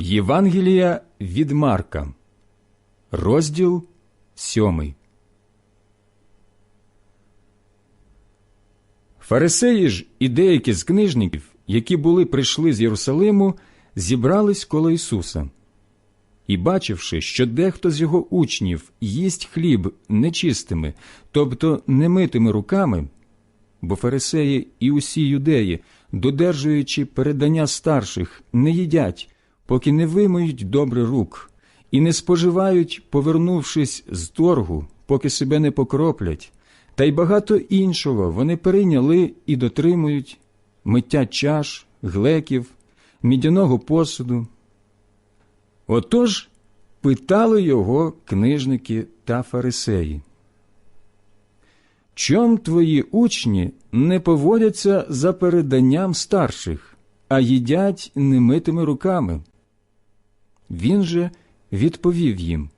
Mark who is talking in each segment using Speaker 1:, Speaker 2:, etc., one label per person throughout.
Speaker 1: Євангелія від Марка, розділ сьомий. Фарисеї ж і деякі з книжників, які були прийшли з Єрусалиму, зібрались коло Ісуса. І, бачивши, що дехто з його учнів їсть хліб нечистими, тобто немитими руками, бо фарисеї і усі юдеї, додержуючи передання старших, не їдять, поки не вимиють добре рук, і не споживають, повернувшись з торгу, поки себе не покроплять, та й багато іншого вони перейняли і дотримують миття чаш, глеків, мідяного посуду. Отож питали його книжники та фарисеї. Чом твої учні не поводяться за переданням старших, а їдять немитими руками? Він же відповів їм.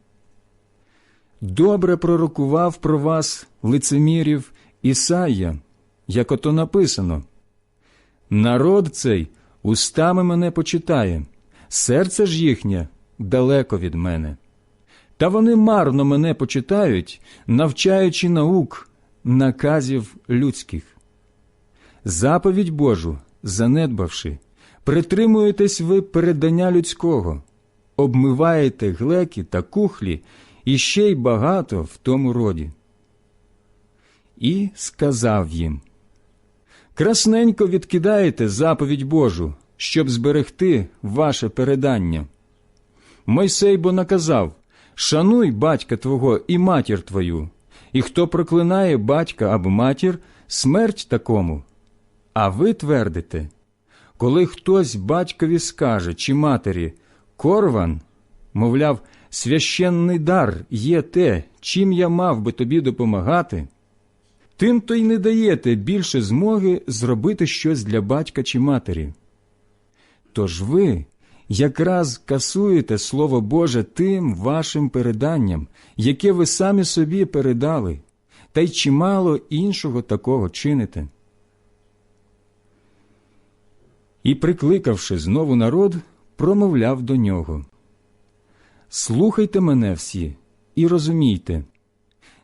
Speaker 1: Добре пророкував про вас лицемірів Ісая, як ото написано. Народ цей устами мене почитає, серце ж їхнє далеко від мене. Та вони марно мене почитають, навчаючи наук, наказів людських. Заповідь Божу, занедбавши, притримуєтесь ви передання людського, обмиваєте глеки та кухлі і ще й багато в тому роді. І сказав їм Красненько відкидаєте заповідь Божу, щоб зберегти ваше передання. Мойсей бо наказав Шануй батька твого і матір твою, і хто проклинає батька або матір, смерть такому. А ви твердите, коли хтось батькові скаже чи матері Корван, мовляв, священний дар є те, чим я мав би тобі допомагати, тим то й не даєте більше змоги зробити щось для батька чи матері. Тож ви якраз касуєте Слово Боже тим вашим переданням, яке ви самі собі передали, та й чимало іншого такого чините. І, прикликавши знову народ, промовляв до нього Слухайте мене всі і розумійте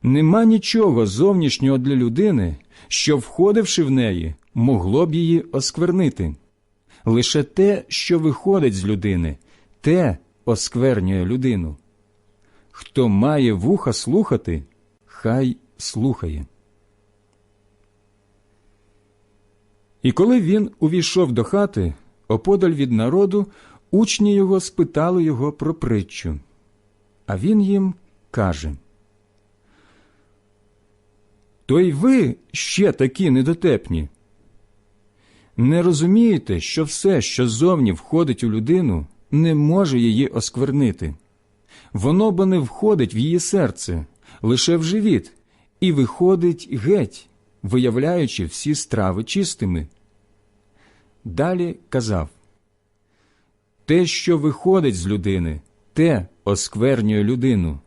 Speaker 1: нема нічого зовнішнього для людини, що, входивши в неї, могло б її осквернити. Лише те, що виходить з людини, те осквернює людину. Хто має вуха слухати, хай слухає. І коли він увійшов до хати, оподаль від народу, учні його спитали його про притчу. А він їм каже То й ви ще такі недотепні. Не розумієте, що все, що зовні входить у людину, не може її осквернити. Воно бо не входить в її серце, лише в живіт, і виходить геть, виявляючи всі страви чистими. Далі казав те, що виходить з людини, те осквернює людину.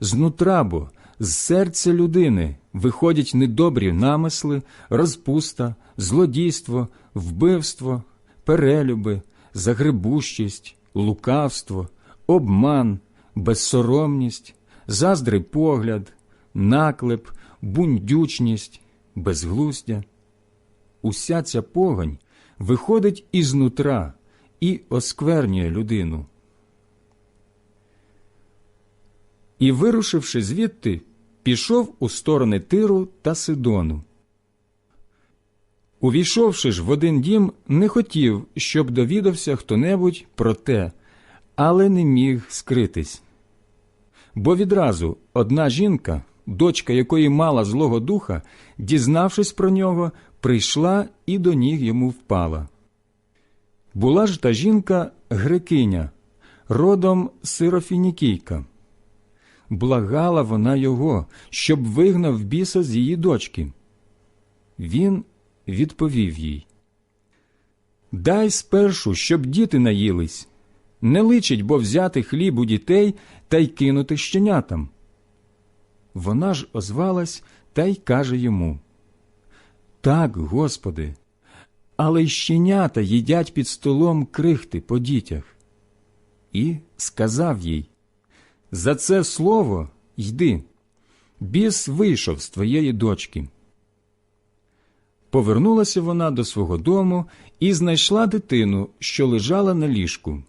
Speaker 1: Знутра бо, з серця людини виходять недобрі намисли, розпуста, злодійство, вбивство, перелюби, загребущість, лукавство, обман, безсоромність, заздрий погляд, наклеп, бундючність, безглуздя. Уся ця погонь виходить ізнутра і осквернює людину. І, вирушивши звідти, пішов у сторони Тиру та Сидону. Увійшовши ж в один дім, не хотів, щоб довідався хто небудь про те, але не міг скритись. Бо відразу одна жінка, дочка якої мала Злого Духа, дізнавшись про нього, прийшла і до ніг йому впала. Була ж та жінка грекиня, родом сирофінікійка. Благала вона його, щоб вигнав біса з її дочки. Він відповів їй Дай спершу, щоб діти наїлись. Не личить бо взяти хліб у дітей та й кинути щенятам. Вона ж озвалась та й каже йому Так, Господи, але й щенята їдять під столом крихти по дітях. і сказав їй За це слово йди, біс вийшов з твоєї дочки. Повернулася вона до свого дому і знайшла дитину, що лежала на ліжку.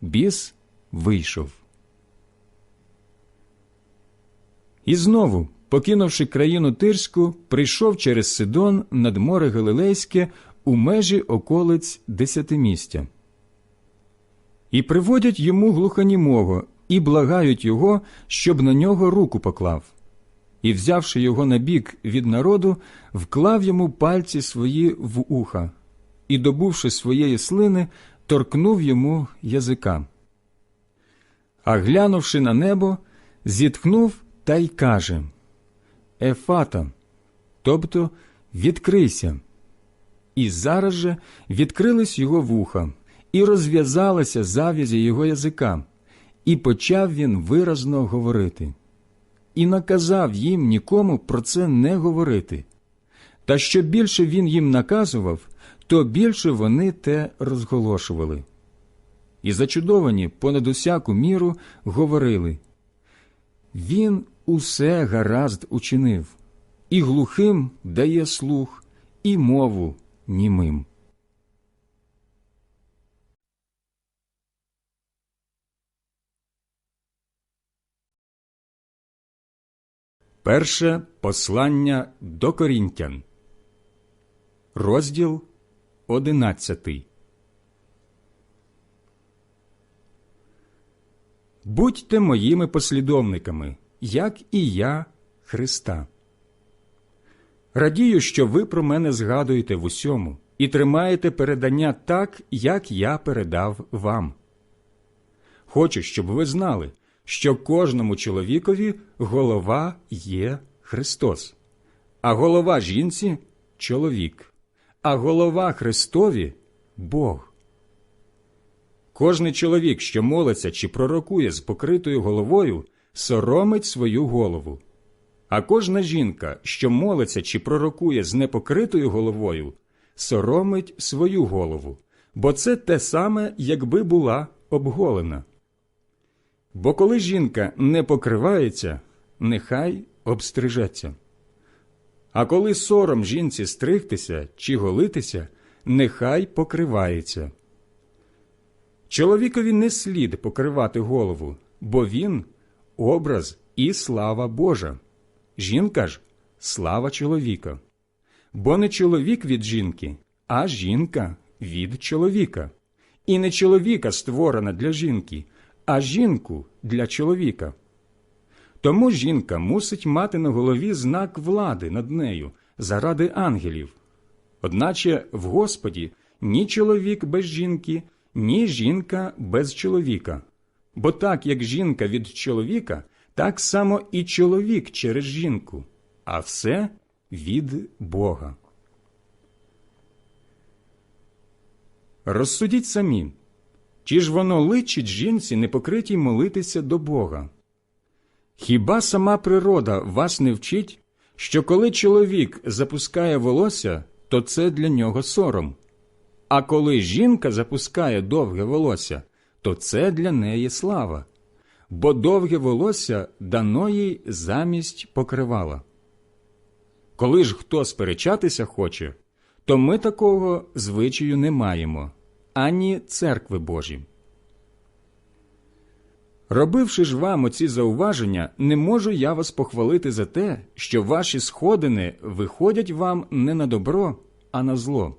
Speaker 1: Біс вийшов. І знову, покинувши країну Тирську, прийшов через Сидон над море Галилейське у межі околиць десятимістя. І приводять йому глухонімого, і благають його, щоб на нього руку поклав. І, взявши його на бік від народу, вклав йому пальці свої в уха, і, добувши своєї слини, торкнув йому язика. А глянувши на небо, зітхнув та й каже Ефата, тобто відкрийся. І зараз же відкрились його вуха, і розв'язалися зав'язі його язика, і почав він виразно говорити. І наказав їм нікому про це не говорити. Та що більше він їм наказував, то більше вони те розголошували. І зачудовані понад усяку міру говорили Він усе гаразд учинив, і глухим дає слух, і мову німим. Перше послання до Корінтян, розділ одинадцятий. Будьте моїми послідовниками, як і я Христа. Радію, що ви про мене згадуєте в усьому і тримаєте передання так, як я передав вам. Хочу, щоб ви знали, що кожному чоловікові голова є Христос, а голова жінці чоловік, а голова Христові Бог. Кожний чоловік, що молиться чи пророкує з покритою головою, соромить свою голову. А кожна жінка, що молиться чи пророкує з непокритою головою, соромить свою голову, бо це те саме, якби була обголена. Бо коли жінка не покривається, нехай обстрижеться. А коли сором жінці стригтися чи голитися, нехай покривається. Чоловікові не слід покривати голову, бо він образ і слава Божа. Жінка ж слава чоловіка. Бо не чоловік від жінки, а жінка від чоловіка. І не чоловіка створена для жінки, а жінку для чоловіка. Тому жінка мусить мати на голові знак влади над нею заради ангелів. Одначе в Господі ні чоловік без жінки, ні жінка без чоловіка. Бо так як жінка від чоловіка, так само і чоловік через жінку, а все від Бога. Розсудіть самі, чи ж воно личить жінці непокритій молитися до Бога? Хіба сама природа вас не вчить, що коли чоловік запускає волосся, то це для нього сором, а коли жінка запускає довге волосся, то це для неї слава, бо довге волосся дано їй замість покривала. Коли ж хто сперечатися хоче, то ми такого звичаю не маємо, ані церкви Божі. Робивши ж вам оці зауваження, не можу я вас похвалити за те, що ваші сходини виходять вам не на добро, а на зло.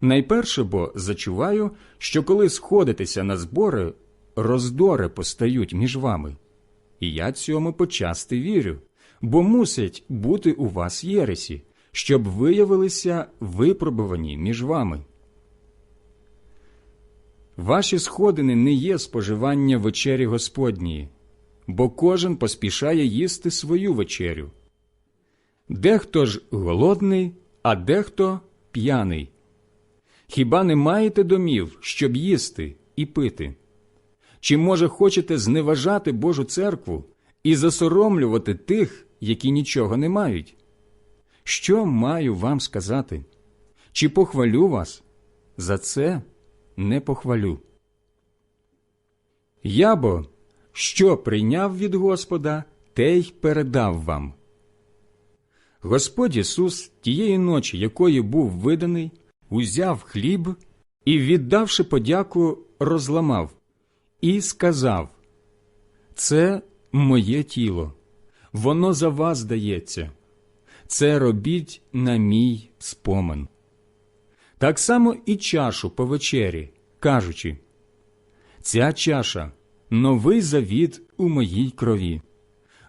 Speaker 1: Найперше бо зачуваю, що коли сходитеся на збори, роздори постають між вами. І я цьому почасти вірю, бо мусять бути у вас єресі, щоб виявилися випробувані між вами. Ваші сходини не є споживання вечері Господньої, бо кожен поспішає їсти свою вечерю. Дехто ж голодний, а дехто п'яний. Хіба не маєте домів, щоб їсти і пити? Чи, може, хочете зневажати Божу церкву і засоромлювати тих, які нічого не мають? Що маю вам сказати? Чи похвалю вас? За це не похвалю. Я бо, що прийняв від Господа, те й передав вам. Господь Ісус тієї ночі, якої був виданий, узяв хліб і, віддавши подяку, розламав і сказав Це моє тіло, воно за вас дається. Це робіть на мій спомин. Так само і чашу по вечері, кажучи Ця чаша новий завіт у моїй крові.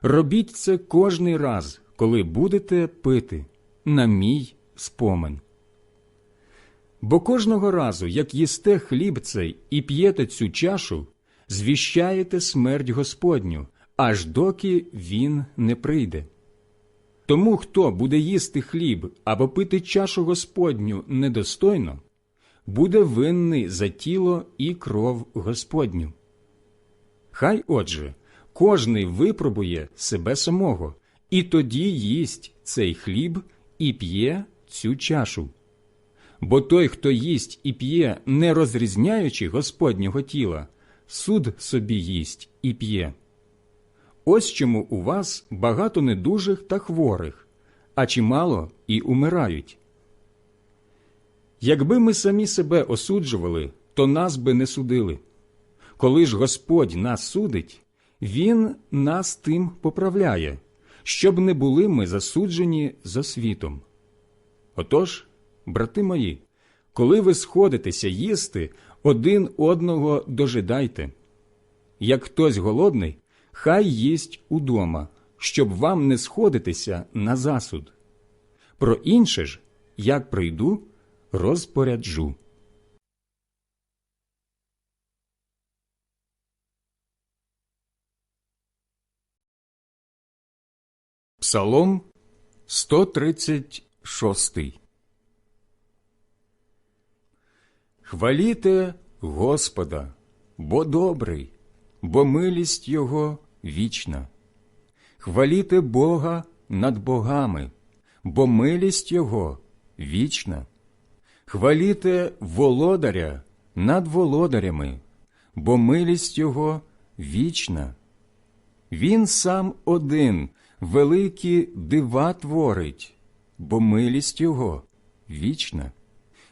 Speaker 1: Робіть це кожний раз, коли будете пити на мій спомин. Бо кожного разу, як їсте хліб цей і п'єте цю чашу, звіщаєте смерть Господню, аж доки він не прийде. Тому хто буде їсти хліб або пити чашу Господню недостойно, буде винний за тіло і кров Господню. Хай отже, кожний випробує себе самого, і тоді їсть цей хліб і п'є цю чашу. Бо той, хто їсть і п'є, не розрізняючи Господнього тіла, суд собі їсть і п'є. Ось чому у вас багато недужих та хворих, а чимало і умирають. Якби ми самі себе осуджували, то нас би не судили. Коли ж Господь нас судить, Він нас тим поправляє, щоб не були ми засуджені за світом. Отож, брати мої, коли ви сходитеся їсти, один одного дожидайте. Як хтось голодний, хай їсть удома, щоб вам не сходитися на засуд. Про інше ж, як прийду, розпоряджу. Псалом 136 Хваліте Господа, бо добрий, бо милість Його вічна. Хваліте Бога над богами, бо милість Його вічна. Хваліте володаря над володарями, бо милість Його вічна. Він сам один великі дива творить, бо милість Його вічна.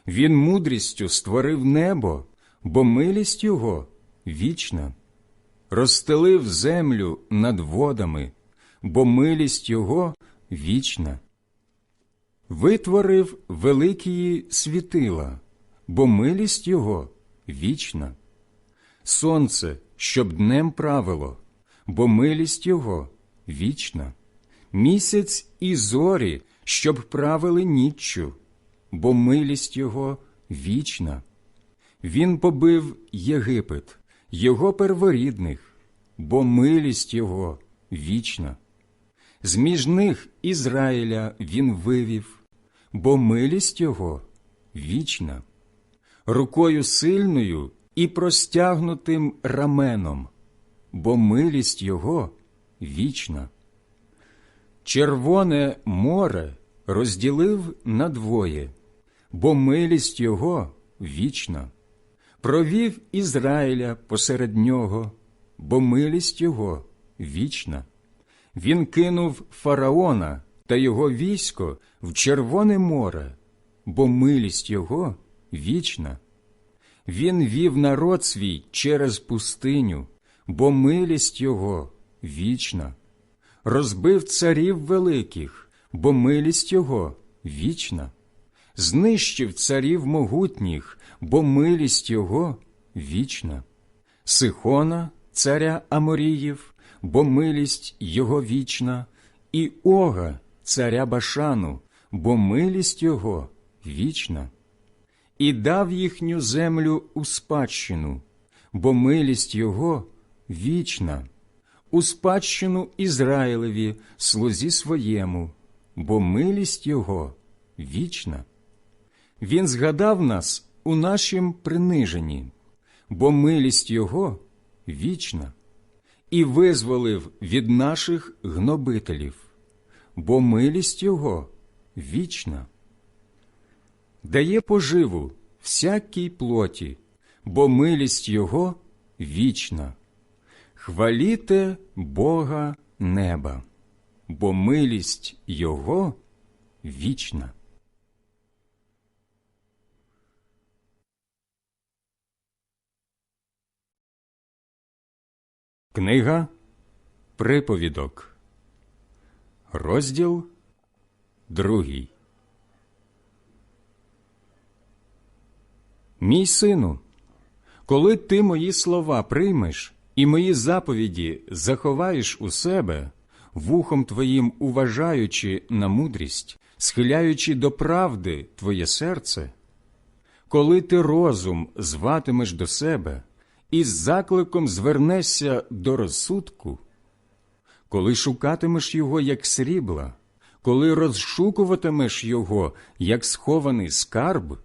Speaker 1: Він мудрістю створив небо, бо милість Його вічна. Розстелив землю над водами, бо милість Його вічна. Витворив великі світила, бо милість Його вічна. Сонце, щоб днем правило, бо милість Його вічна. Місяць і зорі, щоб правили ніччю, бо милість Його вічна. Він побив Єгипет, його перворідних, бо милість Його вічна. З між них Ізраїля він вивів, бо милість Його вічна, рукою сильною і простягнутим раменом, бо милість Його вічна. Червоне море розділив надвоє, бо милість Його вічна. Провів Ізраїля посеред нього, бо милість Його вічна. Він кинув фараона та його військо в Червоне море, бо милість Його вічна. Він вів народ свій через пустиню, бо милість Його вічна. Розбив царів великих, бо милість Його вічна. Знищив царів могутніх, бо милість Його вічна. Сихона, царя Аморіїв, бо милість Його вічна, і Ога, царя Башану, бо милість Його вічна. І дав їхню землю у спадщину, бо милість Його вічна, у спадщину Ізраїлеві, слузі своєму, бо милість Його вічна. Він згадав нас у нашім приниженні, бо милість Його вічна, і визволив від наших гнобителів, бо милість Його вічна. Дає поживу всякій плоті, бо милість Його вічна, Хваліте Бога неба, бо милість Його вічна. Книга Приповідок, розділ другий. Мій сину, коли ти мої слова приймеш і мої заповіді заховаєш у себе, вухом твоїм уважаючи на мудрість, схиляючи до правди твоє серце, коли ти розум зватимеш до себе і з закликом звернешся до розсудку, коли шукатимеш його як срібла, коли розшукуватимеш його як схований скарб,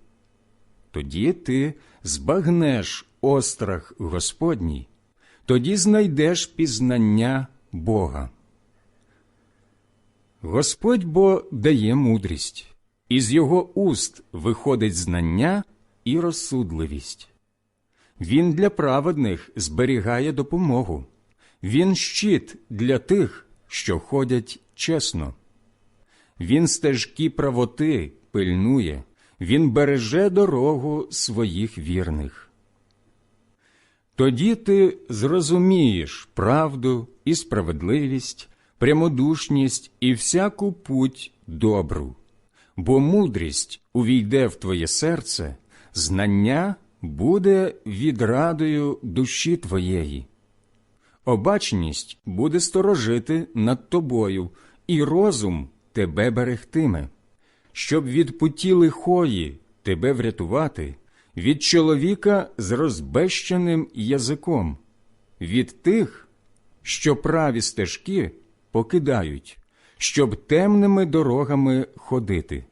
Speaker 1: тоді ти збагнеш острах Господній, тоді знайдеш пізнання Бога. Господь бо дає мудрість, із його уст виходить знання і розсудливість. Він для праведних зберігає допомогу, він щит для тих, що ходять чесно. Він стежки правоти пильнує, він береже дорогу своїх вірних. Тоді ти зрозумієш правду і справедливість, прямодушність і всяку путь добру, бо мудрість увійде в твоє серце, знання буде відрадою душі твоєї. Обачність буде сторожити над тобою, і розум тебе берегтиме, щоб від путі лихої тебе врятувати, від чоловіка з розбещеним язиком, від тих, що праві стежки покидають, щоб темними дорогами ходити.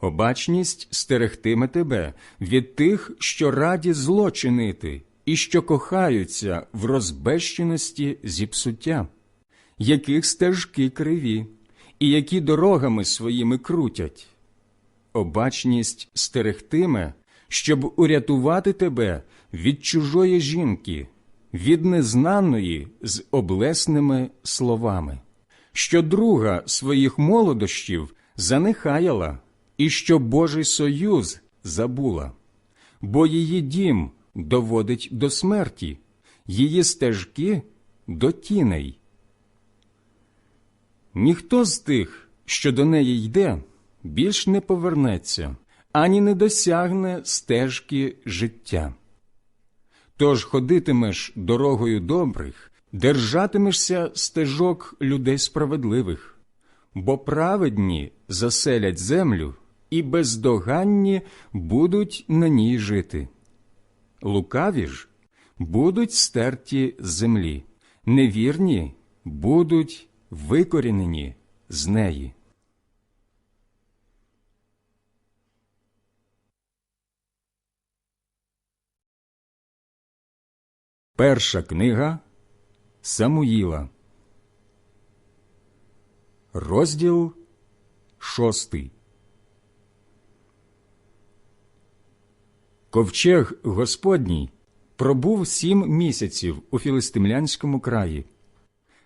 Speaker 1: Обачність стерегтиме тебе від тих, що раді зло чинити, і що кохаються в розбещеності зіпсуття, яких стежки криві, і які дорогами своїми крутять. Обачність стерегтиме, щоб урятувати тебе від чужої жінки, від незнаної з облесними словами, що друга своїх молодощів занехаяла і що Божий союз забула, бо її дім доводить до смерті, її стежки до тіней. Ніхто з тих, що до неї йде, більш не повернеться, ані не досягне стежки життя. Тож ходитимеш дорогою добрих, держатимешся стежок людей справедливих, бо праведні заселять землю і бездоганні будуть на ній жити. Лукаві ж будуть стерті з землі, невірні будуть викорінені з неї. Перша книга Самуїла, розділ шостий. Ковчег Господній пробув сім місяців у Філистимлянському краї.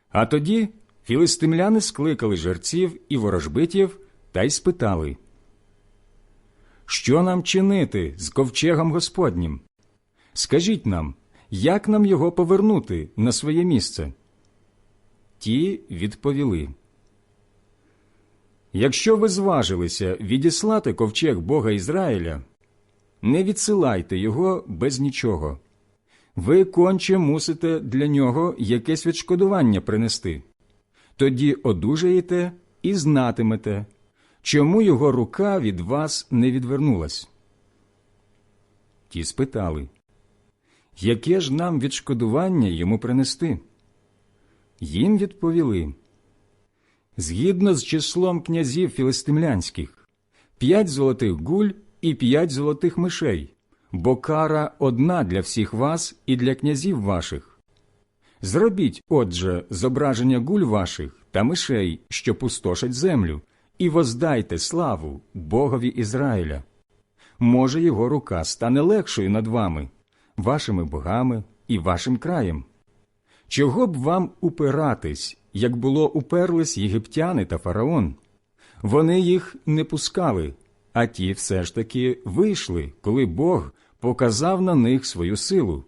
Speaker 1: А тоді філистимляни скликали жерців і ворожбитів та й спитали, Що нам чинити з ковчегом Господнім? Скажіть нам, як нам його повернути на своє місце? Ті відповіли. Якщо ви зважилися відіслати ковчег Бога Ізраїля, не відсилайте його без нічого. Ви конче мусите для нього якесь відшкодування принести. Тоді одужаєте і знатимете, чому його рука від вас не відвернулась. Ті спитали, яке ж нам відшкодування йому принести? Їм відповіли згідно з числом князів філистимлянських, п'ять золотих гуль і п'ять золотих мишей, бо кара одна для всіх вас і для князів ваших. Зробіть, отже, зображення гуль ваших та мишей, що пустошать землю, і воздайте славу Богові Ізраїля. Може, його рука стане легшою над вами, вашими богами і вашим краєм. Чого б вам упиратись, як було уперлись єгиптяни та фараон? Вони їх не пускали, а ті все ж таки вийшли, коли Бог показав на них свою силу.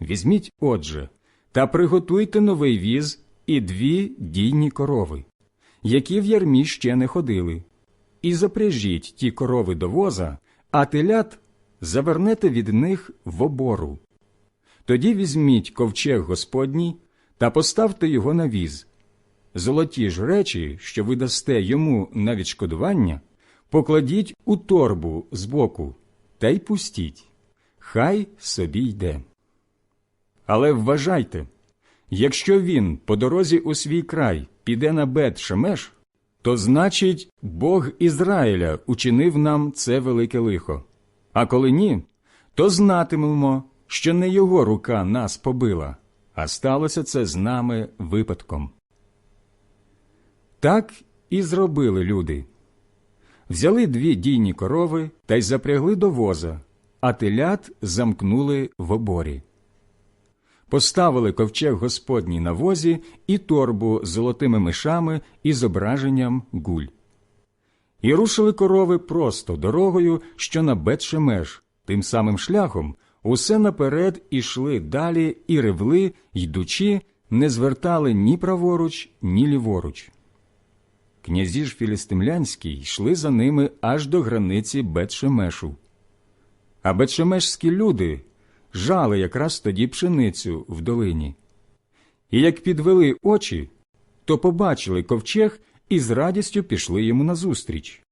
Speaker 1: Візьміть, отже, та приготуйте новий віз і дві дійні корови, які в ярмі ще не ходили, і запряжіть ті корови до воза, а телят завернете від них в обору. Тоді візьміть ковчег Господній та поставте його на віз. Золоті ж речі, що ви дасте йому на відшкодування, покладіть у торбу збоку та й пустіть. Хай собі йде. Але вважайте, якщо він по дорозі у свій край піде на бет Шемеш, то значить Бог Ізраїля учинив нам це велике лихо. А коли ні, то знатимемо, що не його рука нас побила, а сталося це з нами випадком. Так і зробили люди. Взяли дві дійні корови та й запрягли до воза, а телят замкнули в оборі. Поставили ковчег Господній на возі і торбу з золотими мишами і зображенням гуль. І рушили корови просто дорогою, що на Бетшемеш, тим самим шляхом, усе наперед ішли далі і ревли, йдучи, не звертали ні праворуч, ні ліворуч. Князі ж філістимлянські йшли за ними аж до границі Бетшемешу. А бетшемешські люди жали якраз тоді пшеницю в долині. І як підвели очі, то побачили ковчег і з радістю пішли йому назустріч.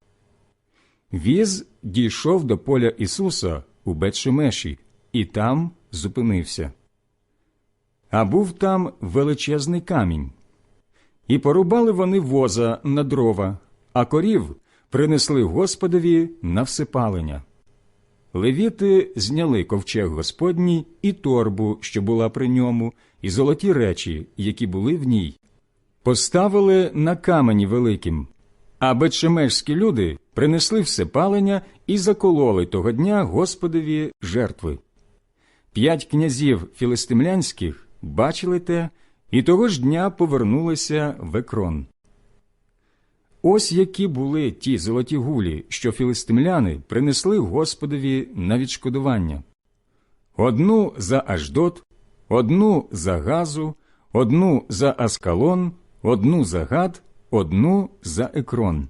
Speaker 1: Віз дійшов до поля Ісуса у Бетшемеші і там зупинився. А був там величезний камінь. І порубали вони воза на дрова, а корів принесли Господові на всепалення. Левіти зняли ковчег Господній і торбу, що була при ньому, і золоті речі, які були в ній, поставили на камені великим, а бетшемешські люди принесли всепалення і закололи того дня Господові жертви. П'ять князів філистимлянських бачили те, і того ж дня повернулися в екрон. Ось які були ті золоті гулі, що філистимляни принесли Господові на відшкодування одну за Аждот, одну за Газу, одну за Аскалон, одну за Гад, одну за Екрон.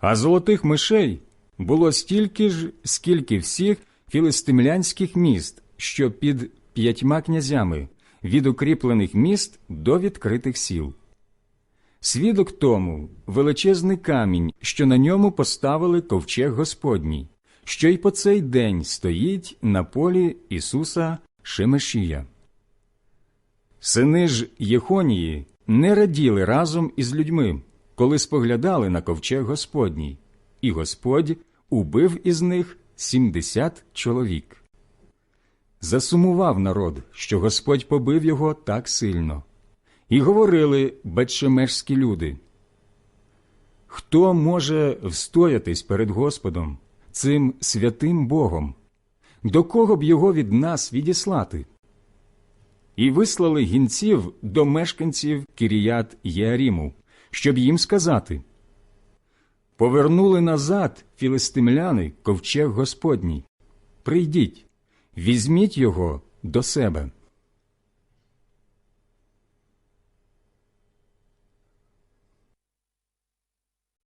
Speaker 1: А золотих мишей було стільки ж, скільки всіх філистимлянських міст, що під п'ятьма князями, від укріплених міст до відкритих сіл. Свідок тому величезний камінь, що на ньому поставили ковчег Господній, що й по цей день стоїть на полі Ісуса Шемешія. Сини ж Єхонії не раділи разом із людьми, коли споглядали на ковчег Господній, і Господь убив із них сімдесят чоловік. Засумував народ, що Господь побив його так сильно. І говорили бетшемешські люди. Хто може встоятись перед Господом, цим святим Богом? До кого б його від нас відіслати? І вислали гінців до мешканців Кіріят Єаріму, щоб їм сказати Повернули назад філистимляни ковчег Господній. Прийдіть, візьміть його до себе.